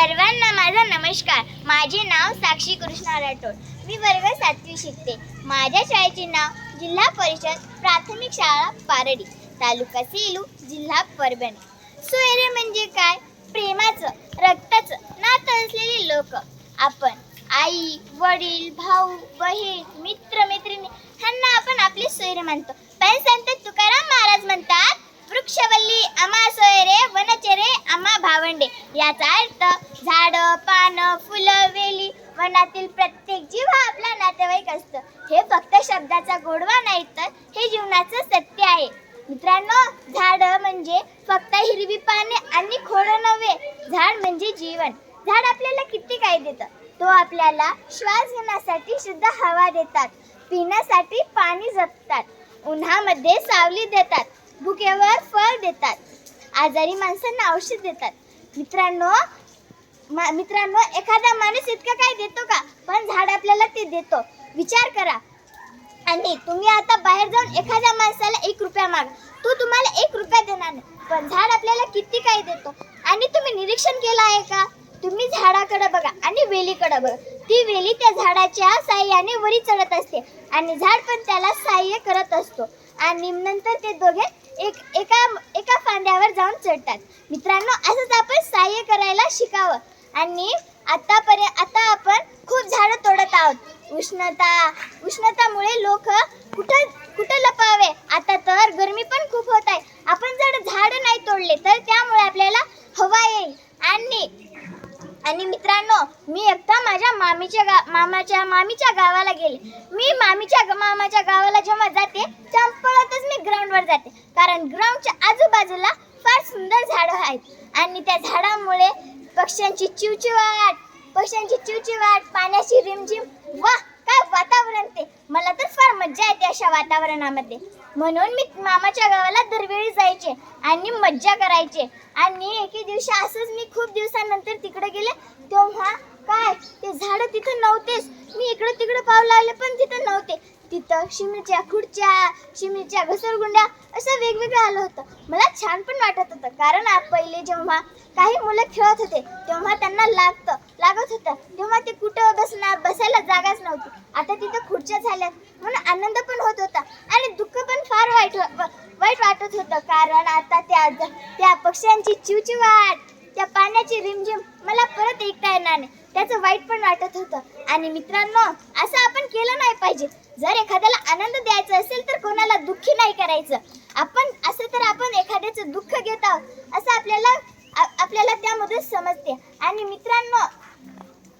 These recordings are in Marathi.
सर्वांना माझा नमस्कार. माझे नाव साक्षी कृष्णा राठोड. मी वर्ग सातवी शिकते. माझ्या शाळेचे नाव जिल्हा परिषद प्राथमिक शाळा पारडी तालुका सेलू जिल्हा परभणी. सोयरे म्हणजे काय? प्रेमाचं रक्ताचं नातं असलेले लोक. आपण आई वडील भाऊ बहीण मित्र मैत्रिणी ह्यांना आपण आपले सोयरे मानतो. पण संत तुकाराम महाराज म्हणतात वृक्षवल्ली आम्हा सोयरे वनचेरे आम्हा भावंडे. याचा अर्थ झाड पानं फुलं वेली वनातील प्रत्येक जीव हा आपला नातेवाईक असतं. हे फक्त शब्दाचा गोडवा नाही तर हे जीवनाचं सत्य आहे. मित्रांनो झाड म्हणजे फक्त हिरवी पाने आणि खोडं नव्हे झाड म्हणजे जीवन. झाड आपल्याला किती काय देतं? तो आपल्याला श्वास घेण्यासाठी शुद्ध हवा देतात पिण्यासाठी पाणी जपतात उन्हामध्ये सावली देतात भुकेवर फळ देतात आजारी माणसांना औषध देतात. मित्रांनो मित्रांनो एखादा माणूस इतकं काय देतो का? पण झाड आपल्याला ते देतो. विचार करा. आणि तुम्ही आता बाहेर जाऊन एखाद्या माणसाला एक रुपया माग. तो तुम्हाला एक रुपया देणार नाही. पण झाड आपल्याला किती काही देतो? आणि तुम्ही निरीक्षण केलं आहे का? तुम्ही झाडाकडे बघा आणि वेलीकडे बघा. ती वेली त्या झाडाच्या साह्याने वरी चढत असते आणि झाड पण त्याला सहाय्य करत असतो. आणि नंतर ते दोघे एक एका एका फांद्यावर जाऊन चढतात. मित्रांनो असंच आपण सहाय्य करायला शिकावं. आणि आतापर्यंत आता आपण खूप झाडं तोडत आहोत. उष्णता उष्णतामुळे लोक कुठं कुठं लपावे? आता तर गरमी पण खूप होत आहे. आपण जर झाडं नाही तोडले तर त्यामुळे आपल्याला हवा येईल. आणि आणि मित्रांनो मी एकदा माझ्या मामीच्या गा मामाच्या मामीच्या गावाला गेले. मी मामीच्या मामाच्या गावाला जेव्हा जाते तेव्हा पळतच मी ग्राउंडवर जाते. कारण ग्राउंडच्या आजूबाजूला फार सुंदर झाडं आहेत. आणि त्या झाडामुळे पक्ष्यांची चिवचिवाट पक्ष्यांची चिवचिवाट पाण्याची रिमझिम. वा काय वातावरण ते. मला तर फार मज्जा येते अशा वातावरणामध्ये. म्हणून मी मामाच्या गावाला दरवेळी जायचे आणि मज्जा करायचे. आणि एके दिवशी असंच मी खूप दिवसानंतर तिकडे गेले. तेव्हा काय ते झाडं तिथं नव्हतेच. मी इकडं तिकडं पाव लागले पण तिथं नव्हते. तिथं शिमीच्या खुर्च्या शिमीच्या घसरगुंड्या असं वेगवेगळं आलं होतं. मला छान पण वाटत होतं कारण पहिले जेव्हा काही मुलं खेळत होते तेव्हा त्यांना लागतं लागत होतं. तेव्हा ते कुठं बसणार बसायला जागाच नव्हती. आता तिथं खुर्च्या झाल्यात. म्हणून आनंद पण होत होता आणि दुःख पण फार वाईट हो, वाईट वाटत होतं. कारण आता त्या त्या पक्ष्यांची चिवचिवाट त्या पाण्याची रिमझिम मला परत ऐकता येणार नाही. त्याचं वाईट पण वाटत होतं. आणि मित्रांनो असं आपण केलं नाही पाहिजे. जर एखाद्याला आनंद द्यायचा असेल तर कोणाला दुःखी नाही करायचं. आपण असं तर आपण एखाद्याचं दुःख घेत आहोत असं आपल्याला आपल्याला त्यामधून समजते. आणि मित्रांनो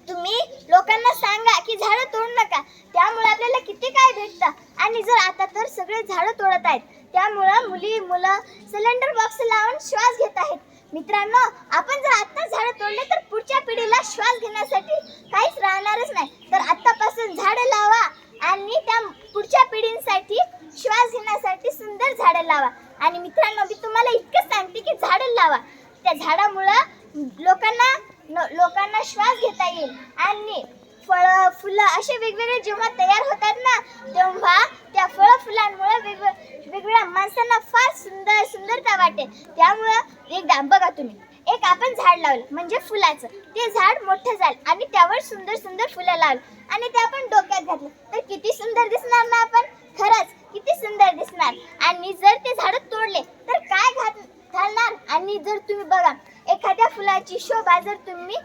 तुम्ही लोकांना सांगा की झाडं तोडू नका. त्यामुळे आपल्याला किती काय भेटतं? आणि जर आता तर सगळे झाडं तोडत आहेत त्यामुळं मुली मुलं सिलेंडर बॉक्स लावून श्वास घेत आहेत. मित्रांनो आपण जर आत्ता झाडं तोडले तर पुढच्या पिढीला श्वास घेण्यासाठी काहीच राहणारच नाही. तर आत्तापासून झाडं लावा आणि त्या पुढच्या पिढींसाठी श्वास घेण्यासाठी सुंदर झाडं लावा. आणि मित्रांनो मी तुम्हाला इतकं सांगते की झाडं लावा. त्या झाडामुळं लोकांना न- लोकांना श्वास घेता येईल. आणि फळं फुलं असे वेगवेगळे जेव्हा तयार होतात ना तेव्हा त्या फळं फुलांमुळे वेगवेगळ्या माणसांना फार सुंदर सुंदरता वाटेल. त्यामुळं एकदा बघा तुम्ही. एक आपण झाड लावलं म्हणजे फुलाचं. ते झाड मोठं झालं आणि त्यावर सुंदर सुंदर फुलं लावलं. आणि ते आपण डोक्यात घातलं. तर किती सुंदर दिसणार ना आपण? खरंच. किती सुंदर दिसणार. आणि जर ते झाड तोडले तर काय घात घालणार? आणि जर तुम्ही बघा एखाद्या फुलाची शोभा जर तुम्ही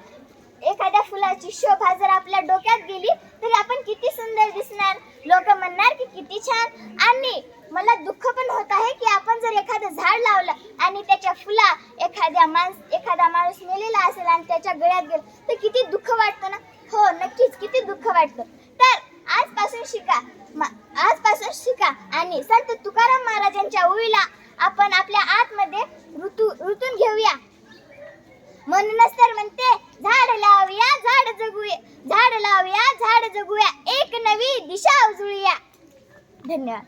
एखाद्या फुलाची शोभा जर आपल्या डोक्यात गेली तरी आपण किती सुंदर दिसणार? लोक म्हणणार की किती छान. आणि मला दुःख पण होत आहे की आपण जर एखादं झाड लावलं आणि त्याच्या फुला एखाद्या माणस एखादा माणूस मेलेला असेल आणि त्याच्या गळ्यात गेलं तर किती दुःख वाटतं ना? हो नक्कीच किती दुःख वाटतं. तर आजपासून शिका. मा- आणि संत तुकाराम महाराजांच्या ओळीला आपण आपल्या आतमध्ये ऋतू ऋतून घेऊया. म्हणूनच तर म्हणते झाड लावूया झाड जगूया झाड लावूया झाड जगूया. एक नवी दिशा उजळूया. धन्यवाद.